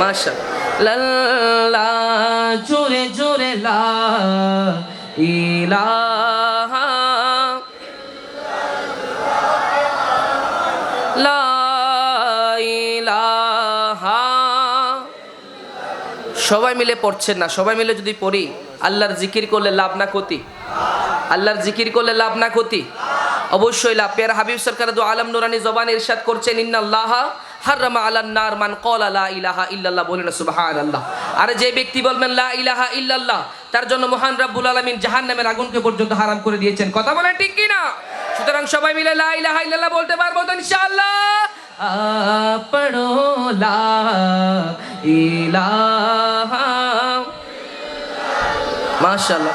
মাশা জোরে জোরে, লা সবাই মিলে পড়ছেন না, সবাই মিলে যদি পড়ি, আল্লাহর জিকির করলে লাভ না ক্ষতি। আল্লাহর জিকির করলে লাভ না ক্ষতি। অবশ্যই লাভ। পেয়ার হাবিব সরকার দু আলম নুরানি জবান ইরশাদ করছেন ইন্নাল্লাহ হাররামা আলান নার মান কলা লা ইলাহা ইল্লাল্লাহ বলেন সুবহানাল্লাহ। আর যে ব্যক্তি বলবেন লা ইলাহা ইল্লাল্লাহ তার জন্য মহান রাব্বুল আলামিন জাহান্নামের আগুনকে পর্যন্ত হারাম করে দিয়েছেন। কথা বলেন ঠিক কি না সুতরাং সবাই মিলে লা ইলাহা ইল্লাল্লাহ বলতে পারব তো ইনশাআল্লাহ? আ পড়ো লা ইলাহা মাশাআল্লাহ।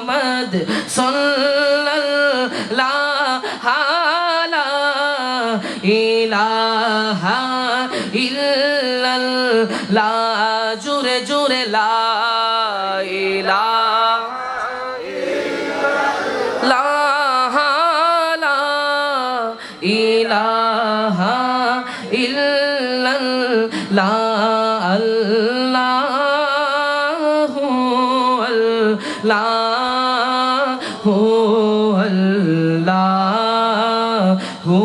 মুহাম্মদ সাল্লাল্লাহ ইলাহা ইল্লাল্লাহ জুরে জুরে লা ইলাহা ইলাহা ইল্লাল্লাহ আল্লাহু আল্লাহু। আল্লাহু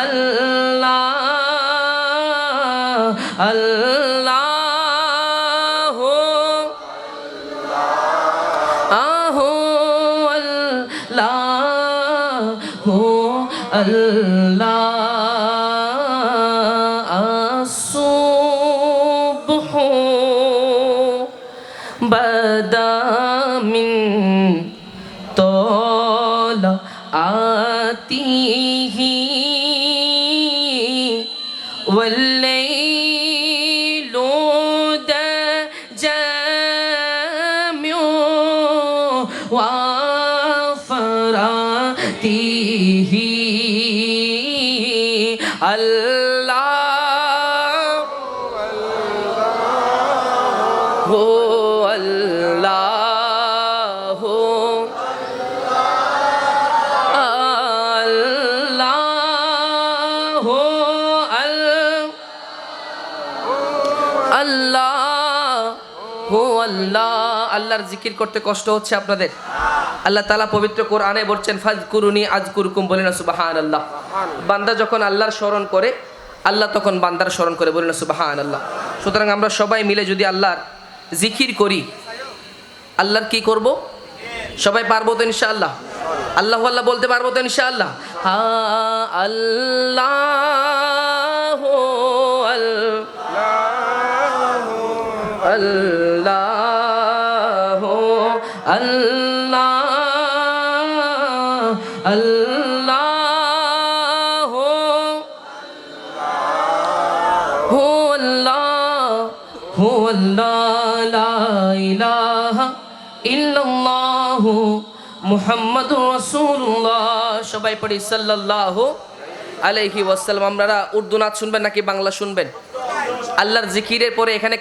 আল্লাহ আল্লাহু আহু আল্লাহু আল্লাহ আসুবহু বাদা মিন آتيه والليل دجامع وفراته الله আল্লাহ। হো আল্লাহ। আল্লাহর জিকির করতে কষ্ট হচ্ছে আপনাদের। আল্লাহ তালা পবিত্র কোরআনে বলছেন ফাজ কুরুনি আজ কুরকুম না সুবাহান আল্লাহ বান্দা যখন আল্লাহর স্মরণ করে, আল্লাহ তখন বান্দার স্মরণ করে বলে না সুবাহান আল্লাহ সুতরাং আমরা সবাই মিলে যদি আল্লাহর জিকির করি, আল্লাহর কি করব? সবাই পারব তো ইনশাআল্লাহ? আল্লাহ আল্লাহ বলতে পারব তো ইনশাআল্লাহ? হা আল্লাহ আল্লাহ। আল্লাহ আল্লাহ হো আল্লাহ হো আল্লাহ, লা ইলাহা ইল্লাল্লাহু মুহাম্মাদুর রাসূলুল্লাহ। সবাই পড়ি সাল্লাল্লাহু আলাইহি ওয়াসাল্লাম। আপনারা উর্দু নাচ শুনবেন নাকি বাংলা শুনবেন? আল্লাহর জিকিরের পরে এখানে